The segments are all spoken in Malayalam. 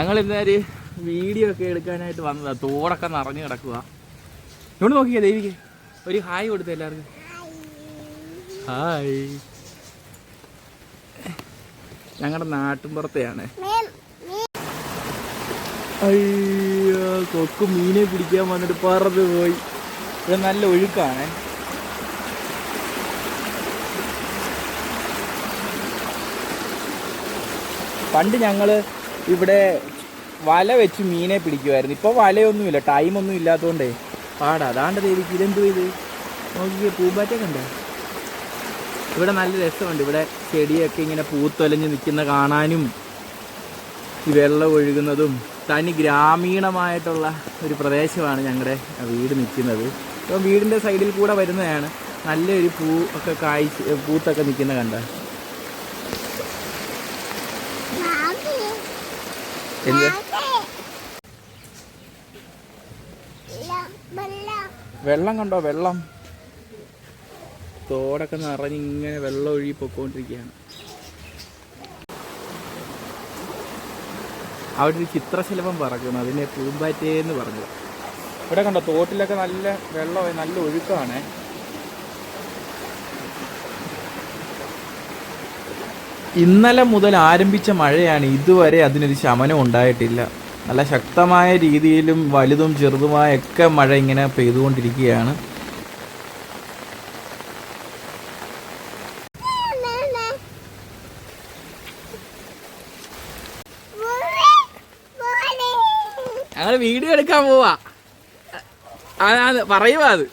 ഞങ്ങൾ ഇന്നൊരു വീഡിയോ ഒക്കെ എടുക്കാനായിട്ട് വന്നതാ. തോടൊക്കെ നിറഞ്ഞു കിടക്കുക ഇവിടെ നോക്കിയേ ദേവിക്ക്. ഒരു ഹായ് കൊടുത്ത എല്ലാവർക്കും. ഹായ് ഞങ്ങളുടെ നാട്ടിൻപുറത്തെയാണ് അയ്യോ കൊക്ക് മീനെ പിടിക്കാൻ വന്നിട്ട് പറന്ന് പോയി. ഇത് നല്ല ഒഴുക്കാണ്. പണ്ട് ഞങ്ങൾ ഇവിടെ വല വെച്ച് മീനെ പിടിക്കുമായിരുന്നു ഇപ്പോൾ വലയൊന്നുമില്ല ടൈമൊന്നും ഇല്ലാത്തതുകൊണ്ടേ പാടാ അതാണ്ട് ദേവിക്ക് ഇതെന്തു ഇത്? നോക്കിയേ പൂമ്പാറ്റ കണ്ട? ഇവിടെ നല്ല രസമുണ്ട്. ഇവിടെ ചെടിയൊക്കെ ഇങ്ങനെ പൂത്തൊലഞ്ഞ് നിൽക്കുന്ന കാണാനും ഈ വെള്ളം ഒഴുകുന്നതും തനി ഗ്രാമീണമായിട്ടുള്ള ഒരു പ്രദേശമാണ് ഞങ്ങളുടെ വീട് നിൽക്കുന്നത്. ഇപ്പം വീടിന്റെ സൈഡിൽ കൂടെ വരുന്നതാണ്. നല്ലൊരു പൂ ഒക്കെ കായ്ച്ച് പൂത്തൊക്കെ നിൽക്കുന്ന കണ്ട? എന്ത് വെള്ളം കണ്ടോ? വെള്ളം. തോടൊക്കെ നിറഞ്ഞ് ഇങ്ങനെ വെള്ളം ഒഴുകി പൊക്കോണ്ടിരിക്കുകയാണ്. അവിടെ ഒരു ചിത്രശലഭം പറക്കുന്നു. അതിനെ പൂമ്പാറ്റേന്ന് പറഞ്ഞു. ഇവിടെ കണ്ടോ? തോട്ടിലൊക്കെ നല്ല വെള്ളമായി നല്ല ഒഴുക്കാണ്. ഇന്നലെ മുതൽ ആരംഭിച്ച മഴയാണ് ഇതുവരെ അതിനൊരു ശമനം ഉണ്ടായിട്ടില്ല. നല്ല ശക്തമായ രീതിയിലും വലുതും ചെറുതുമായ ഒക്കെ മഴ ഇങ്ങനെ പെയ്തുകൊണ്ടിരിക്കുകയാണ്. ഞങ്ങൾ വീഡിയോ എടുക്കാൻ പോവാ. പറയുവാ അത്.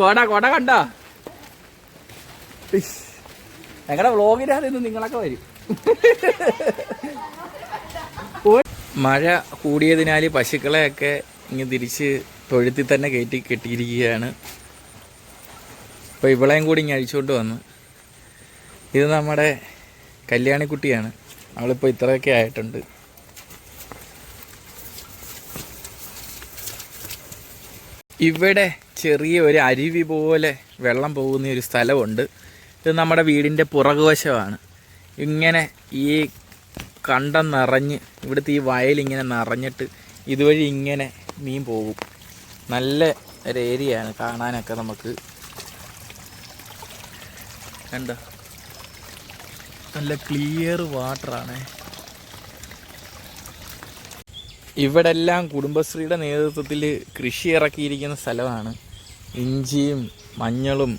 കോട കോട കണ്ടോ. ഞങ്ങളുടെ വ്ളോഗിനകത്ത് ഇന്ന് നിങ്ങളൊക്കെ വരും. മഴ കൂടിയതിനാൽ പശുക്കളെയൊക്കെ ഇങ്ങ് തിരിച്ച് തൊഴുത്തിൽ തന്നെ കയറ്റി കെട്ടിയിരിക്കുകയാണ്. അപ്പോൾ ഇവളെയും കൂടി ഇങ്ങ് അഴിച്ചുകൊണ്ട് വന്നു. ഇത് നമ്മുടെ കല്യാണിക്കുട്ടിയാണ്. അവളിപ്പോൾ ഇത്രയൊക്കെ ആയിട്ടുണ്ട്. ഇവിടെ ചെറിയ ഒരു അരുവി പോലെ വെള്ളം പോകുന്ന ഒരു സ്ഥലമുണ്ട്. ഇത് നമ്മുടെ വീടിന്റെ പുറകുവശമാണ്. ഇങ്ങനെ ഈ കണ്ടം നിറഞ്ഞ് ഇവിടുത്തെ ഈ വയലിങ്ങനെ നിറഞ്ഞിട്ട് ഇതുവഴി ഇങ്ങനെ മീൻ പോകും. നല്ല ഒരു ഏരിയയാണ് കാണാനൊക്കെ നമുക്ക്. കണ്ടോ? നല്ല ക്ലിയർ വാട്ടറാണ് ഇവിടെല്ലാം കുടുംബശ്രീയുടെ നേതൃത്വത്തിൽ കൃഷി ഇറക്കിയിരിക്കുന്ന സ്ഥലമാണ്. ഇഞ്ചിയും മഞ്ഞളും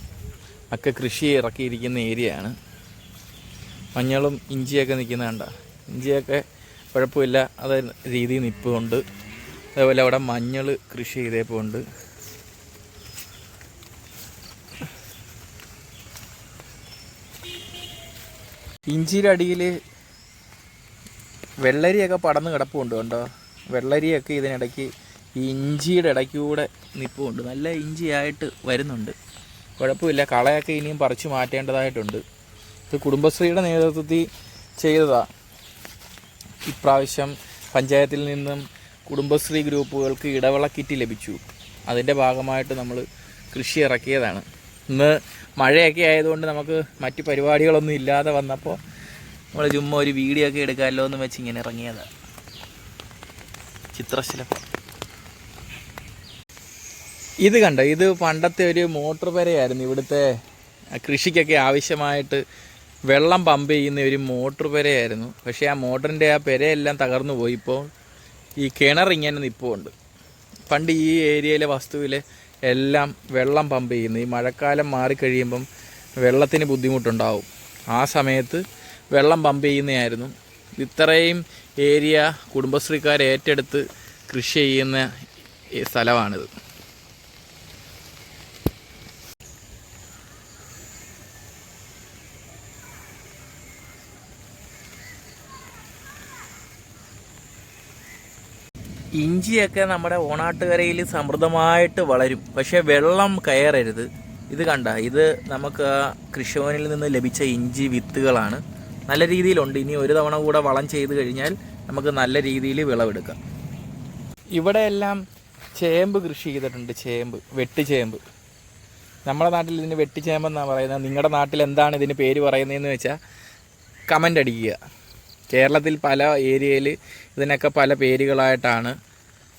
ഒക്കെ കൃഷി ഇറക്കിയിരിക്കുന്ന ഏരിയയാണ്. മഞ്ഞളും ഇഞ്ചിയൊക്കെ നിൽക്കുന്ന കണ്ട. ഇഞ്ചിയൊക്കെ കുഴപ്പമില്ല. അത് രീതി നിൽപ്പുണ്ട് അതേപോലെ അവിടെ മഞ്ഞൾ കൃഷി ചെയ്തേപ്പുണ്ട്. ഇഞ്ചിയുടെ അടിയിൽ വെള്ളരിയൊക്കെ പടന്ന് കിടപ്പുണ്ട് കണ്ടോ? വെള്ളരിയൊക്കെ ഇതിനിടയ്ക്ക് ഈ ഇഞ്ചിയുടെ ഇടയ്ക്കൂടെ നിൽപ്പുണ്ട് നല്ല ഇഞ്ചിയായിട്ട് വരുന്നുണ്ട്. കുഴപ്പമില്ല. കളയൊക്കെ ഇനിയും പറിച്ചു മാറ്റേണ്ടതായിട്ടുണ്ട്. ഇത് കുടുംബശ്രീയുടെ നേതൃത്വത്തിൽ ചെയ്തതാ. ഇപ്രാവശ്യം പഞ്ചായത്തിൽ നിന്നും കുടുംബശ്രീ ഗ്രൂപ്പുകൾക്ക് ഇടവള കിറ്റ് ലഭിച്ചു. അതിന്റെ ഭാഗമായിട്ട് നമ്മൾ കൃഷി ഇറക്കിയതാണ്. ഇന്ന് മഴയൊക്കെ ആയതുകൊണ്ട് നമുക്ക് മറ്റു പരിപാടികളൊന്നും ഇല്ലാതെ വന്നപ്പോൾ നമ്മൾ ചുമ്മാ ഒരു വീഡിയോ ഒക്കെ എടുക്കാമല്ലോ എന്ന് വെച്ച് ഇങ്ങനെ ഇറങ്ങിയതാണ് ചിത്രശലഭം ഇത് കണ്ടോ? ഇത് പണ്ടത്തെ ഒരു മോട്ടോർ പെരയായിരുന്നു. ഇവിടുത്തെ കൃഷിക്കൊക്കെ ആവശ്യമായിട്ട് വെള്ളം പമ്പ് ചെയ്യുന്ന ഒരു മോട്ടോർ പെരയായിരുന്നു. പക്ഷേ ആ മോട്ടറിന്റെ ആ പെരയെല്ലാം തകർന്നു പോയി. ഇപ്പോൾ ഈ കിണർ ഇങ്ങനെ നിൽപ്പുണ്ട് പണ്ട് ഈ ഏരിയയിലെ വസ്തുവിൽ എല്ലാം വെള്ളം പമ്പ് ചെയ്യുന്നു. ഈ മഴക്കാലം മാറിക്കഴിയുമ്പം വെള്ളത്തിന് ബുദ്ധിമുട്ടുണ്ടാവും. ആ സമയത്ത് വെള്ളം പമ്പ് ചെയ്യുന്നതായിരുന്നു. ഇത്രയും ഏരിയ കുടുംബശ്രീക്കാർ ഏറ്റെടുത്ത് കൃഷി ചെയ്യുന്ന സ്ഥലമാണിത്. ഇഞ്ചിയൊക്കെ നമ്മുടെ ഓണാട്ടുകരയിൽ സമൃദ്ധമായിട്ട് വളരും. പക്ഷേ വെള്ളം കയറരുത്. ഇത് കണ്ട ഇത് നമുക്ക് കൃഷിഭവനിൽ നിന്ന് ലഭിച്ച ഇഞ്ചി വിത്തുകളാണ്. നല്ല രീതിയിലുണ്ട്. ഇനി ഒരു തവണ കൂടെ വളം ചെയ്ത് കഴിഞ്ഞാൽ നമുക്ക് നല്ല രീതിയിൽ വിളവെടുക്കാം. ഇവിടെയെല്ലാം ചേമ്പ് കൃഷി ചെയ്തിട്ടുണ്ട്. ചേമ്പ് വെട്ടിച്ചേമ്പ് നമ്മുടെ നാട്ടിൽ ഇതിന് വെട്ടിച്ചേമ്പെന്നാണ് പറയുന്നത്. നിങ്ങളുടെ നാട്ടിൽ എന്താണ് ഇതിന് പേര് പറയുന്നതെന്ന് വെച്ചാൽ കമന്റ് അടിക്കുക. കേരളത്തിൽ പല ഏരിയയിൽ ഇതിനൊക്കെ പല പേരുകളായിട്ടാണ്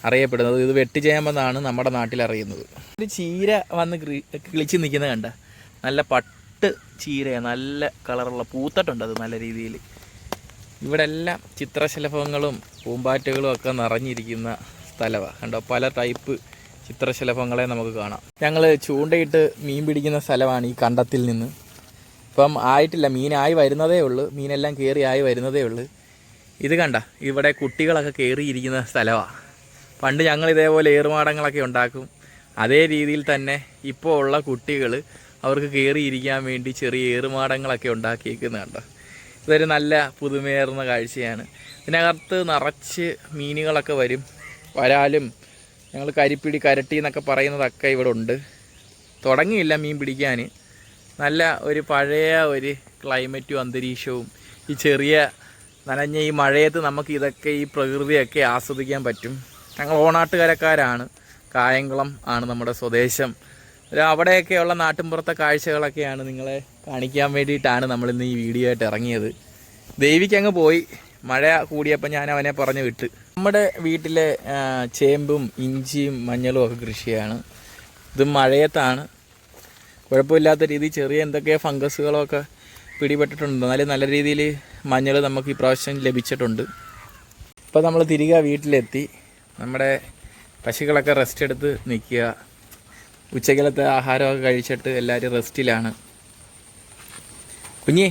അറിയപ്പെടുന്നത്. ഇത് വെട്ടിച്ചേമ്പെന്നാണ് നമ്മുടെ നാട്ടിൽ അറിയുന്നത്. ഒരു ചീര വന്ന് കിളി- കിളിച്ച് നിൽക്കുന്നത് കണ്ട? നല്ല പട്ട് ചീരയാണ് നല്ല കളറുള്ള പൂത്തട്ടുണ്ട് അത് നല്ല രീതിയിൽ. ഇവിടെ എല്ലാം ചിത്രശലഭങ്ങളും പൂമ്പാറ്റകളും ഒക്കെ നിറഞ്ഞിരിക്കുന്ന സ്ഥലമാണ് കണ്ടോ? പല ടൈപ്പ് ചിത്രശലഭങ്ങളെ നമുക്ക് കാണാം. ഞങ്ങൾ ചൂണ്ടയിട്ട് മീൻ പിടിക്കുന്ന സ്ഥലമാണ് ഈ കണ്ടത്തിൽ നിന്ന്. ഇപ്പം ആയിട്ടില്ല മീനായി വരുന്നതേ ഉള്ളൂ. മീനെല്ലാം കയറി ആയി വരുന്നതേ ഉള്ളൂ. ഇത് കണ്ട ഇവിടെ കുട്ടികളൊക്കെ കയറിയിരിക്കുന്ന സ്ഥലമാണ് പണ്ട് ഞങ്ങൾ ഇതേപോലെ ഏറുമാടങ്ങളൊക്കെ ഉണ്ടാക്കും. അതേ രീതിയിൽ തന്നെ ഇപ്പോൾ ഉള്ള കുട്ടികൾ അവർക്ക് കയറിയിരിക്കാൻ വേണ്ടി ചെറിയ ഏറുമാടങ്ങളൊക്കെ ഉണ്ടാക്കിയിരിക്കുന്നുണ്ട് ഇതൊരു നല്ല പുതുമേറുന്ന കാഴ്ചയാണ്. ഇതിനകത്ത് നിറച്ച് മീനുകളൊക്കെ വരും. വരാലും ഞങ്ങൾ കരിപ്പിടി കരട്ടി എന്നൊക്കെ പറയുന്നതൊക്കെ ഇവിടെ ഉണ്ട്. തുടങ്ങിയില്ല മീൻ പിടിക്കാൻ. നല്ല ഒരു പഴയ ഒരു ക്ലൈമറ്റും അന്തരീക്ഷവും ഈ ചെറിയ നനഞ്ഞ ഈ മഴയത്ത് നമുക്ക് ഇതൊക്കെ ഈ പ്രകൃതിയൊക്കെ ആസ്വദിക്കാൻ പറ്റും. ഞങ്ങൾ ഓണാട്ടുകരക്കാരാണ്. കായംകുളം ആണ് നമ്മുടെ സ്വദേശം. ഒരു അവിടെയൊക്കെയുള്ള നാട്ടിൻപുറത്തെ കാഴ്ചകളൊക്കെയാണ് നിങ്ങളെ കാണിക്കാൻ വേണ്ടിയിട്ടാണ് നമ്മളിന്ന് ഈ വീഡിയോ ആയിട്ട് ഇറങ്ങിയത്. ദേവിക്ക് അങ്ങ് പോയി. മഴ കൂടിയപ്പോൾ ഞാൻ അവനെ പറഞ്ഞു വിട്ട്. നമ്മുടെ വീട്ടിലെ ചേമ്പും ഇഞ്ചിയും മഞ്ഞളും ഒക്കെ കൃഷിയാണ്. ഇത് മഴയത്താണ്. കുഴപ്പമില്ലാത്ത രീതിയിൽ ചെറിയ എന്തൊക്കെ ഫംഗസുകളൊക്കെ പിടിപെട്ടിട്ടുണ്ട്? എന്നാലും നല്ല രീതിയിൽ മഞ്ഞൾ നമുക്ക് ഈ പ്രാവശ്യം ലഭിച്ചിട്ടുണ്ട്. ഇപ്പോൾ നമ്മൾ തിരികെ വീട്ടിലെത്തി. നമ്മുടെ പശുക്കളൊക്കെ റെസ്റ്റ് എടുത്ത് നിൽക്കുക. ഉച്ചക്കലത്തെ ആഹാരമൊക്കെ കഴിച്ചിട്ട് എല്ലാവരും റെസ്റ്റിലാണ് കുഞ്ഞി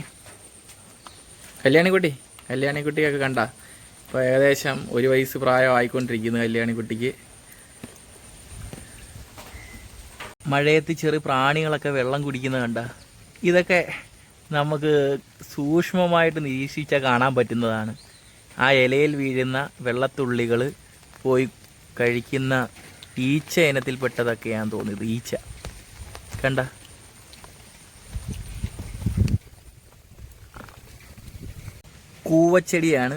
കല്യാണിക്കുട്ടി കല്യാണിക്കുട്ടിയൊക്കെ കണ്ട? ഇപ്പോൾ ഏകദേശം ഒരു വയസ്സ് പ്രായമായിക്കൊണ്ടിരിക്കുന്നു കല്യാണിക്കുട്ടിക്ക്. മഴയത്ത് ചെറിയ പ്രാണികളൊക്കെ വെള്ളം കുടിക്കുന്നത് കണ്ട? ഇതൊക്കെ നമുക്ക് സൂക്ഷ്മമായിട്ട് നിരീക്ഷിച്ചാൽ കാണാൻ പറ്റുന്നതാണ്. ആ ഇലയിൽ വീഴുന്ന വെള്ളത്തുള്ളികൾ പോയി കഴിക്കുന്ന ഈച്ച ഇനത്തിൽപ്പെട്ടതൊക്കെയാണ് തോന്നിയത് ഈച്ച. കണ്ട? കൂവച്ചെടിയാണ്.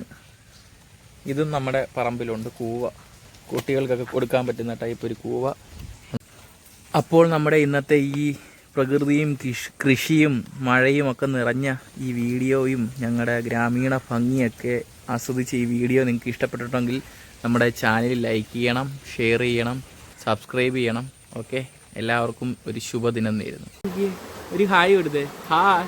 ഇതും നമ്മുടെ പറമ്പിലുണ്ട്. കൂവ. കുട്ടികൾക്കൊക്കെ കൊടുക്കാൻ പറ്റുന്ന ടൈപ്പ് ഒരു കൂവ. അപ്പോൾ നമ്മുടെ ഇന്നത്തെ ഈ പ്രകൃതിയും കൃഷിയും മഴയും ഒക്കെ നിറഞ്ഞ ഈ വീഡിയോയും ഞങ്ങളുടെ ഗ്രാമീണ ഭംഗിയൊക്കെ ആസ്വദിച്ച് ഈ വീഡിയോ നിങ്ങൾക്ക് ഇഷ്ടപ്പെട്ടിട്ടുണ്ടെങ്കിൽ നമ്മുടെ ചാനൽ ലൈക്ക് ചെയ്യണം ഷെയർ ചെയ്യണം സബ്സ്ക്രൈബ് ചെയ്യണം. ഓക്കെ? എല്ലാവർക്കും ഒരു ശുഭദിനം നേരുന്നു. ഒരു ഹായ് കൊടുത്തേ. ഹായ്.